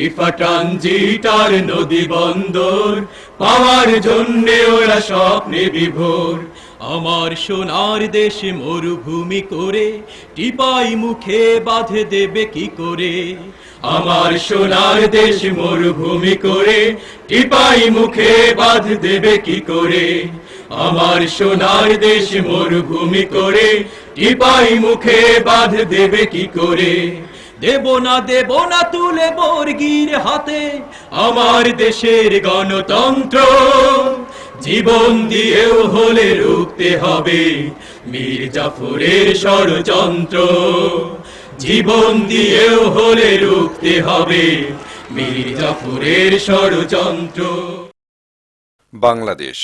Tifa ট্রানজিটার নদী বন্দর, পাওয়ার জন্যে ওরা স্বপ্নে বিভোর। আমার সোনার দেশে মরুভূমি করে, টিপাই মুখে বাঁধে দেবে কি করে? আমার সোনার দেশ মরুভূমি করে, টিপাই মুখে বাঁধ দেবে কি করে? আমার সোনার দেশ মরুভূমি করে, টিপাই মুখে বাঁধ দেবে কি করে? দেব না দেব না তুলে বর্গির হাতে, আমার দেশের গণতন্ত্র। জীবন দিয়েও হলে রুখতে হবে মীর জাফরের ষড়যন্ত্র। জীবন দিয়েও হলে রুখতে হবে মীর জাফরের ষড়যন্ত্র। বাংলাদেশ,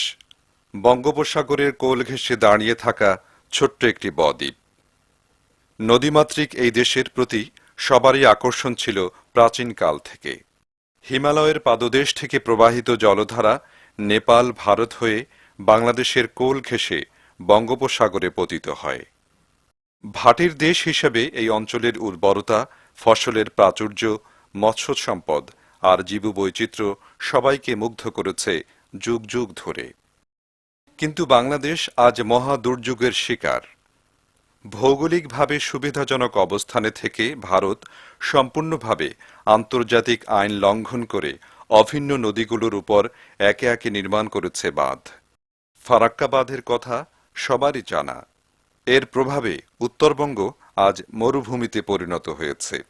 বঙ্গোপসাগরের কোল ঘেঁষে দাঁড়িয়ে থাকা ছোট্ট একটি বদ্বীপ। নদীমাতৃক এই দেশের প্রতি সবারই আকর্ষণ ছিল প্রাচীনকাল থেকে। হিমালয়ের পাদদেশ থেকে প্রবাহিত জলধারা নেপাল, ভারত হয়ে বাংলাদেশের কোল ঘেঁষে বঙ্গোপসাগরে পতিত হয়। ভাটির দেশ হিসেবে এই অঞ্চলের উর্বরতা, ফসলের প্রাচুর্য মৎস্য সম্পদ আর জীববৈচিত্র্য সবাইকে মুগ্ধ করেছে যুগ যুগ ধরে। কিন্তু বাংলাদেশ আজ মহা দুর্যোগের শিকার। ভৌগোলিকভাবে সুবিধাজনক অবস্থানে থেকে ভারত সম্পূর্ণভাবে আন্তর্জাতিক আইন লঙ্ঘন করে অভিন্ন নদীগুলোর উপর একে একে নির্মাণ করেছে বাঁধ। ফারাক্কা বাঁধের কথা সবারই জানা। এর প্রভাবে উত্তরবঙ্গ আজ মরুভূমিতে পরিণত হয়েছে।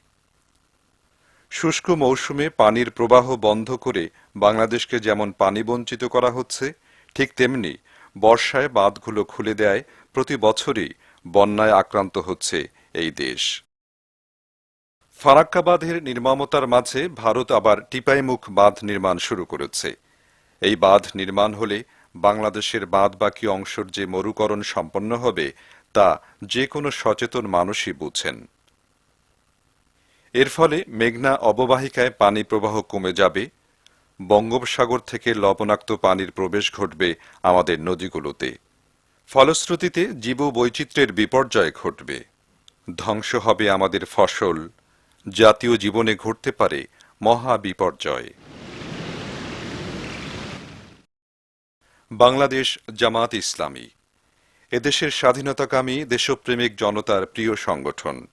শুষ্ক মৌসুমে পানির প্রবাহ বন্ধ করে বাংলাদেশকে যেমন পানি বঞ্চিত করা হচ্ছে, ঠিক তেমনি বর্ষায় বাঁধগুলো খুলে দেয় প্রতি বছরই বন্যায় আক্রান্ত হচ্ছে এই দেশ। ফারাক্কা বাঁধের নির্মমতার মাঝে ভারত আবার টিপাইমুখ বাঁধ নির্মাণ শুরু করেছে। এই বাঁধ নির্মাণ হলে বাংলাদেশের বাঁধ বাকি অংশের যে মরুকরণ সম্পন্ন হবে, তা যে কোনো সচেতন মানুষই বুঝেন। এর ফলে মেঘনা অববাহিকায় পানি প্রবাহ কমে যাবে, বঙ্গোপসাগর থেকে লবণাক্ত পানির প্রবেশ ঘটবে আমাদের নদীগুলোতে। ফলশ্রুতিতে জীব বৈচিত্র্যের বিপর্যয় ঘটবে। ধ্বংস হবে আমাদের ফসল, জাতীয় জীবনে ঘটতে পারে মহা বিপর্যয়। বাংলাদেশ জামাত ইসলামী, এদেশের স্বাধীনতাকামী, দেশপ্রেমিক জনতার প্রিয় সংগঠন।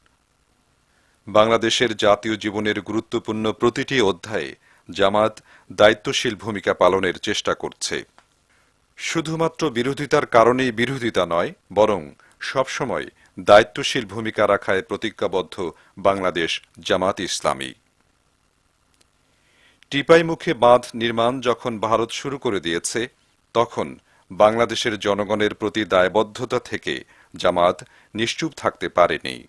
বাংলাদেশের জাতীয় জীবনের গুরুত্বপূর্ণ প্রতিটি অধ্যায়ে জামাত দায়িত্বশীল ভূমিকা পালনের চেষ্টা করছে। শুধুমাত্র বিরোধিতার কারণেই বিরোধিতা নয়, বরং সবসময় দায়িত্বশীল ভূমিকা রাখায় প্রতিজ্ঞাবদ্ধ বাংলাদেশ জামাত ইসলামী। টিপাইমুখে বাঁধ নির্মাণ যখন ভারত শুরু করে দিয়েছে, তখন বাংলাদেশের জনগণের প্রতি দায়বদ্ধতা থেকে জামাত নিশ্চুপ থাকতে পারেনি।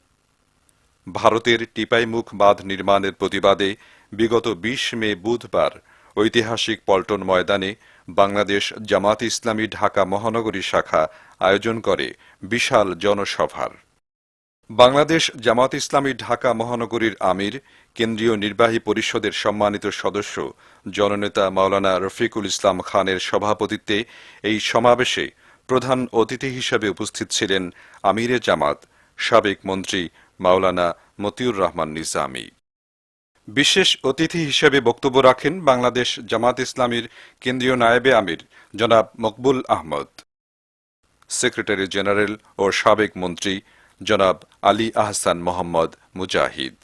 ভারতের টিপাইমুখ বাঁধ নির্মাণের প্রতিবাদে বিগত বিশ মে বুধবার ঐতিহাসিক পল্টন ময়দানে বাংলাদেশ জামাত ইসলামী ঢাকা মহানগরী শাখা আয়োজন করে বিশাল জনসভার। বাংলাদেশ জামাত ইসলামী ঢাকা মহানগরীর আমির, কেন্দ্রীয় নির্বাহী পরিষদের সম্মানিত সদস্য, জননেতা মাওলানা রফিকুল ইসলাম খানের সভাপতিত্বে এই সমাবেশে প্রধান অতিথি হিসেবে উপস্থিত ছিলেন আমিরে জামাত, সাবেক মন্ত্রী মাওলানা মতিউর রহমান নিজামী। বিশেষ অতিথি হিসেবে বক্তব্য রাখেন বাংলাদেশ জামাত ইসলামীর কেন্দ্রীয় নায়েবে আমির, জনাব মকবুল আহমদ। সেক্রেটারি জেনারেল ও সাবেক মন্ত্রী, জনাব আলী আহসান মোহাম্মদ মুজাহিদ।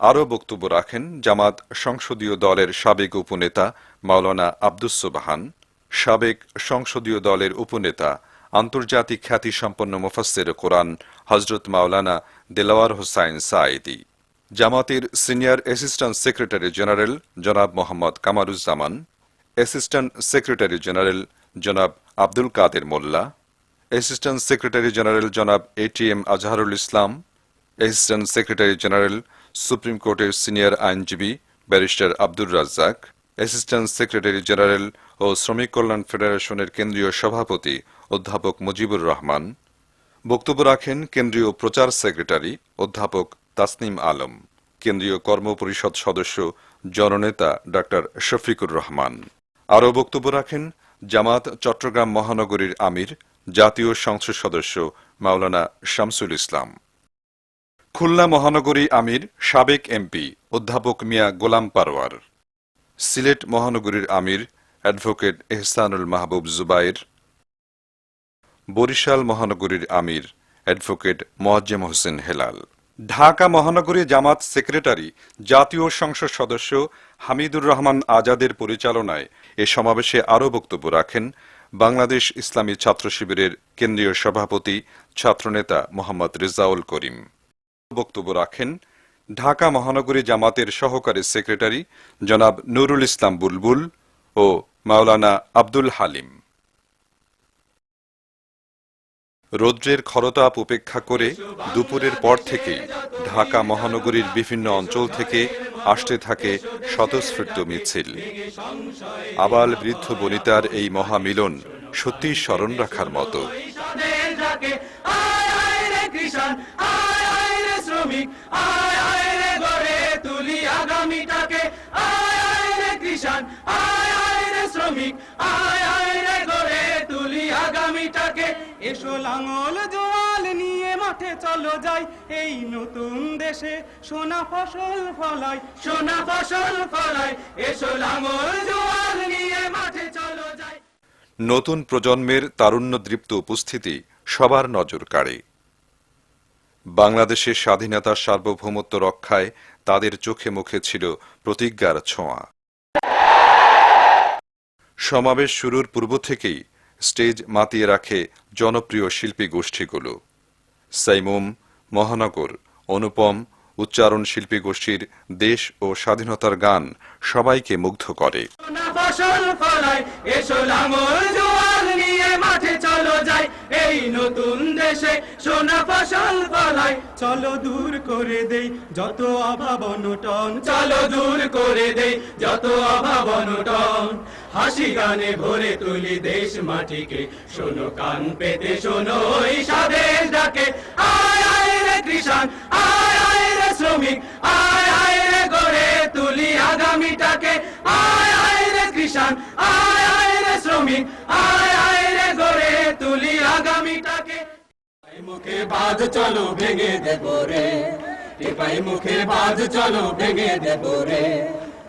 আরও বক্তব্য রাখেন জামাত সংসদীয় দলের সাবেক উপনেতা মাওলানা আব্দুস সুবাহান, সাবেক সংসদীয় দলের উপনেতা, আন্তর্জাতিক খ্যাতিসম্পন্ন মুফাসসির কোরআন হজরত মাওলানা দেলাওয়ার হোসাইন সায়েদি জামাতের সিনিয়র অ্যাসিস্ট্যান্ট সেক্রেটারি জেনারেল জনাব Mohammad Kamaruzzaman, assistant secretary general জনাব Abdul Kader Mollah, assistant secretary general জনাব ATM Azharul Islam, assistant secretary general supreme কোর্টের সিনিয়র আইনজীবী barrister Abdur Razzaq, assistant secretary general ও শ্রমিক কল্যাণ ফেডারেশনের কেন্দ্রীয় সভাপতি অধ্যাপক মুজিবুর রহমান। বক্তব্য রাখেন কেন্দ্রীয় প্রচার সেক্রেটারি অধ্যাপক তাসনিম আলম, কেন্দ্রীয় কর্মপরিষদ সদস্য, জননেতা ডাক্তার শফিকুর রহমান। আরও বক্তব্য রাখেন জামাত চট্টগ্রাম মহানগরীর আমির, জাতীয় সংসদ সদস্য মাওলানা শামসুল ইসলাম। খুলনা মহানগরী আমির, সাবেক এমপি, অধ্যাপক মিয়া গোলাম পারওয়ার সিলেট মহানগরীর আমির, অ্যাডভোকেট এহসানুল মাহবুব জুবাইর। বরিশাল মহানগরীর আমির, অ্যাডভোকেট মোয়াজ্জেম হোসেন হেলাল। ঢাকা মহানগরী জামাত সেক্রেটারি, জাতীয় সংসদ সদস্য হামিদুর রহমান আজাদের পরিচালনায় এ সমাবেশে আরও বক্তব্য রাখেন বাংলাদেশ ইসলামী ছাত্র শিবিরের কেন্দ্রীয় সভাপতি ছাত্রনেতা মোহাম্মদ রেজাউল করিম। বক্তব্য রাখেন ঢাকা মহানগরী জামাতের সহকারী সেক্রেটারি জনাব নুরুল ইসলাম বুলবুল ও মাওলানা আব্দুল হালিম। রৌদ্রের খরতাপ উপেক্ষা করে দুপুরের পর থেকেই ঢাকা মহানগরীর বিভিন্ন অঞ্চল থেকে আসতে থাকে স্বতঃস্ফূর্ত মিছিল। আবাল বৃদ্ধ বনিতার এই মহামিলন সত্যি স্মরণ রাখার মতো। আগামীটাকে এসো লাঙল জোয়াল নিয়ে মাঠে চলো যাই। এই নতুন দেশে সোনা ফসল ফলাই সোনা ফসল ফলাই এসো লাঙল জোয়াল নিয়ে মাঠে চলো যাই। নতুন প্রজন্মের তারুণ্যদৃপ্ত উপস্থিতি সবার নজর কাড়ে। বাংলাদেশের স্বাধীনতার সার্বভৌমত্ব রক্ষায় তাদের চোখে মুখে ছিল প্রতিজ্ঞার ছোঁয়া। সমাবেশ শুরুর পূর্ব থেকেই স্টেজ মাতিয়ে রাখে জনপ্রিয় শিল্পী গোষ্ঠীগুলো। সাইমুম, মহানগর, অনুপম, উচ্চারণ শিল্পী গোষ্ঠীর দেশ ও স্বাধীনতার গান সবাইকে মুগ্ধ করে। এই নতুন দেশে সোনা ফসল চলো দূর করে দেই যত অভাব অনটন। চলো দূর করে দেই যত অভাব অনটন। হাসি গানে ভরে তুলি দেশ মাটিকে। শোনো, কান পেতে শোনো ওই স্বাদেশ ডাকে। আয় আয় রে কৃষাণ, আয় আয় রে শ্রমিক, আয় আয় রে গড়ে তুলি আগামীটাকে। আয় আয় রে কৃষাণ, আয় আয় রে শ্রমিক, আয় আয় রে গড়ে তুলি আগামীটাকে। মুখে বাঁধ চলো ভেঙে দেব রে। টিপাই মুখে বাঁধ চলো ভেঙে দেব রে।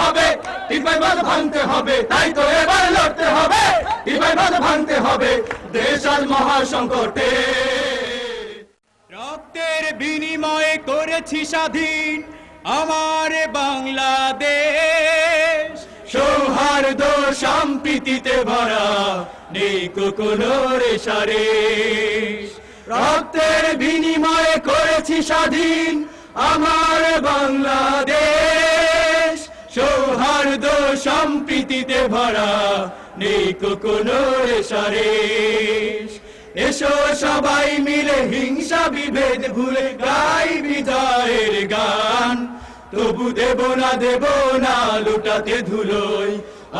হবে টিপাই বাঁধ ভাঙতে হবে তাই তো এবার লড়তে হবে। টিপাই বাঁধ ভাঙতে হবে দেশ মহাসংকটে। রক্তের বিনিময়ে করেছি স্বাধীন আমার বাংলাদেশ। সৌহার্দ্য সম্প্রীতিতে ভরা নেই কোনো রেশারে রক্তের বিনিময়ে করেছি স্বাধীন আমার বাংলাদেশ। সম্প্রীতিতে ভরা নেই কোনো রেশারেশ এসো সবাই মিলে হিংসা বিভেদ ভুলে গাই বিজয়ের গান। তবু দেব না দেব না, লুটাতে ধুলোই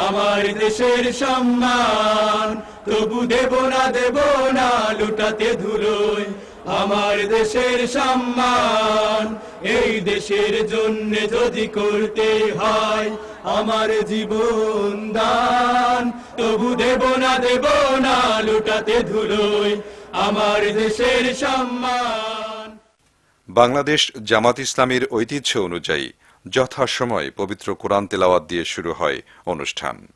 আমার দেশের সম্মান। তবু দেব না দেব না, লুটাতে ধুলোই আমার দেশের সম্মান এই দেশের জন্য যদি করতে হয় আমার জীবন দান তবু দেব না দেব না লুটাতে ধুলোই আমার দেশের সম্মান। বাংলাদেশ জামাত ইসলামের ঐতিহ্য অনুযায়ী যথাসময়ে পবিত্র কোরআন তেলাওয়াত দিয়ে শুরু হয় অনুষ্ঠান।